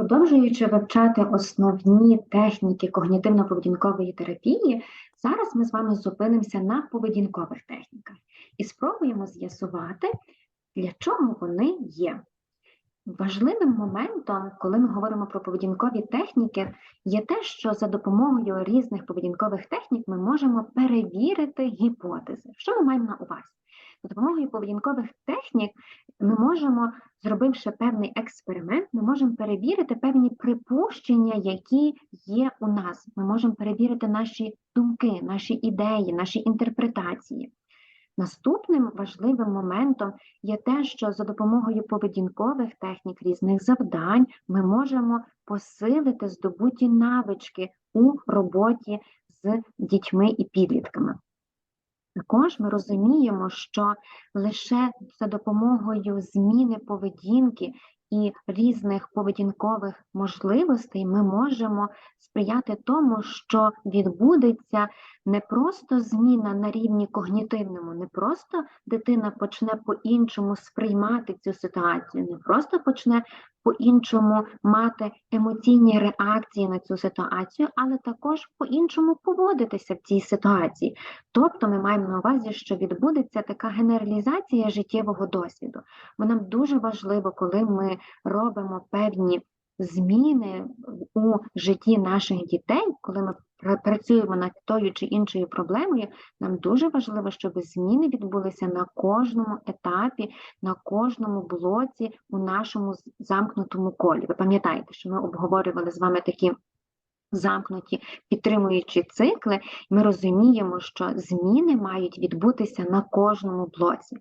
Продовжуючи вивчати основні техніки когнітивно-поведінкової терапії, зараз ми з вами зупинимося на поведінкових техніках і спробуємо з'ясувати, для чого вони є. Важливим моментом, коли ми говоримо про поведінкові техніки, є те, що за допомогою різних поведінкових технік ми можемо перевірити гіпотези. Що ми маємо на увазі? За допомогою поведінкових технік ми можемо, зробивши певний експеримент, ми можемо перевірити певні припущення, які є у нас. Ми можемо перевірити наші думки, наші ідеї, наші інтерпретації. Наступним важливим моментом є те, що за допомогою поведінкових технік різних завдань ми можемо посилити здобуті навички у роботі з дітьми і підлітками. Також ми розуміємо, що лише за допомогою зміни поведінки і різних поведінкових можливостей ми можемо сприяти тому, що відбудеться не просто зміна на рівні когнітивному, не просто дитина почне по-іншому сприймати цю ситуацію, не просто почне по-іншому мати емоційні реакції на цю ситуацію, але також по-іншому поводитися в цій ситуації. Тобто ми маємо на увазі, що відбудеться така генералізація життєвого досвіду. Бо нам дуже важливо, коли ми робимо певні зміни у житті наших дітей, коли ми працюємо над тою чи іншою проблемою, нам дуже важливо, щоб зміни відбулися на кожному етапі, на кожному блоці у нашому замкнутому колі. Ви пам'ятаєте, що ми обговорювали з вами такі. Замкнуті підтримуючі цикли, ми розуміємо, що зміни мають відбутися на кожному блоці,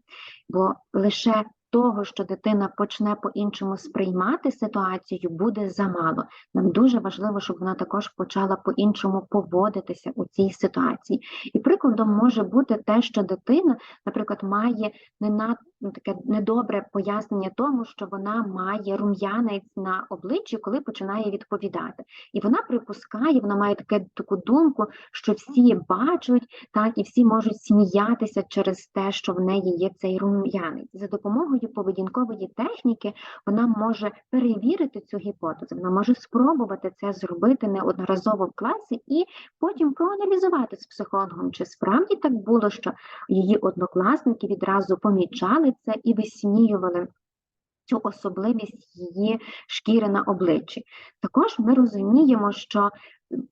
бо лише того, що дитина почне по-іншому сприймати ситуацію, буде замало. Нам дуже важливо, щоб вона також почала по-іншому поводитися у цій ситуації. І прикладом може бути те, що дитина, наприклад, має не над, ну, таке недобре пояснення тому, що вона має рум'янець на обличчі, коли починає відповідати. І вона припускає, вона має таке, таку думку, що всі бачать, так, і всі можуть сміятися через те, що в неї є цей рум'янець. За допомогою поведінкової техніки вона може перевірити цю гіпотезу, вона може спробувати це зробити неодноразово в класі і потім проаналізувати з психологом, чи справді так було, що її однокласники відразу помічали це і висміювали. Цю особливість її шкіри на обличчі. Також ми розуміємо, що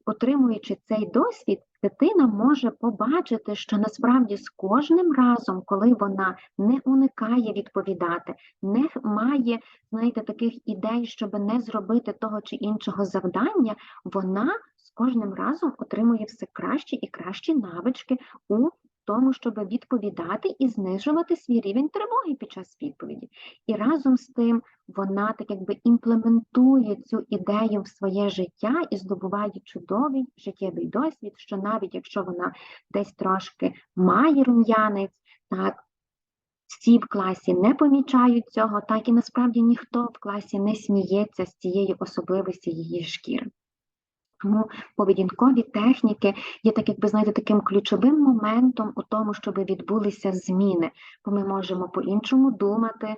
отримуючи цей досвід, дитина може побачити, що насправді з кожним разом, коли вона не уникає відповідати, не має, знаєте, таких ідей, щоб не зробити того чи іншого завдання, вона кожним разом отримує все кращі і кращі навички у тому, щоб відповідати і знижувати свій рівень тривоги під час відповіді. І разом з тим вона так якби імплементує цю ідею в своє життя і здобуває чудовий життєвий досвід, що навіть якщо вона десь трошки має рум'янець, так. Всі в класі не помічають цього, так і насправді ніхто в класі не сміється з цієї особливості її шкіри. Тому поведінкові техніки є так, якби знаєте, таким ключовим моментом у тому, щоб відбулися зміни, бо ми можемо по-іншому думати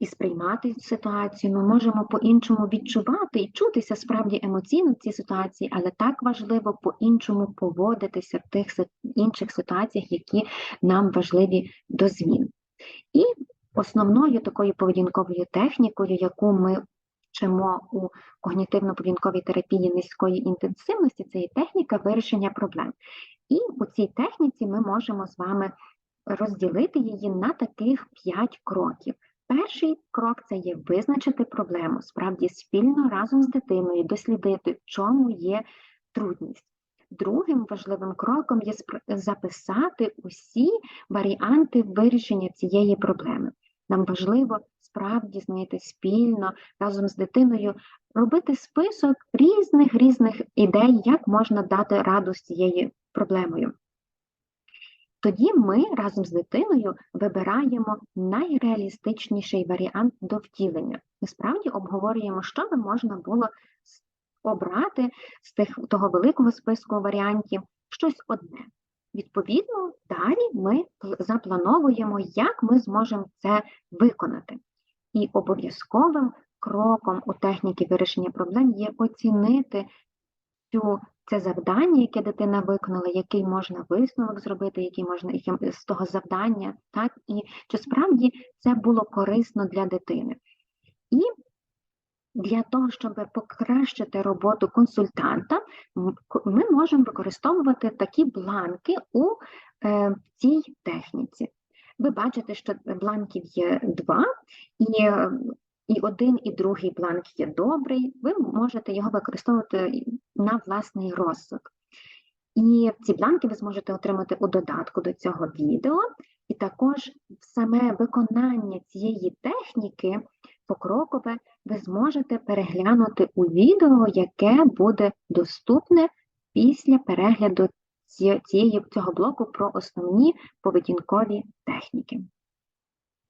і сприймати ситуацію, ми можемо по-іншому відчувати і чутися справді емоційно в цій ситуації, але так важливо по-іншому поводитися в тих інших ситуаціях, які нам важливі до змін. І основною такою поведінковою технікою, яку ми вчимо у когнітивно-повінковій терапії низької інтенсивності, це є техніка вирішення проблем. І у цій техніці ми можемо з вами розділити її на таких п'ять кроків. Перший крок це є визначити проблему, справді спільно разом з дитиною, дослідити, в чому є трудність. Другим важливим кроком є записати усі варіанти вирішення цієї проблеми. Нам важливо справді знаєте, спільно разом з дитиною робити список різних різних ідей, як можна дати раду з цією проблемою. Тоді ми разом з дитиною вибираємо найреалістичніший варіант до втілення. Ми справді обговорюємо, що би можна було обрати з тих, того великого списку варіантів щось одне. Відповідно, далі ми заплановуємо, як ми зможемо це виконати. І обов'язковим кроком у техніці вирішення проблем є оцінити цю, це завдання, яке дитина виконала, який можна висновок зробити, який можна яким з того завдання, так, і чи справді це було корисно для дитини. І для того, щоб покращити роботу консультанта, ми можемо використовувати такі бланки у е, цій техніці. Ви бачите, що бланків є два, і, і один, і другий бланк є добрий. Ви можете його використовувати на власний розсуд. І ці бланки ви зможете отримати у додатку до цього відео, і також саме виконання цієї техніки покрокове ви зможете переглянути у відео, яке буде доступне після перегляду цієї, цього блоку про основні поведінкові техніки.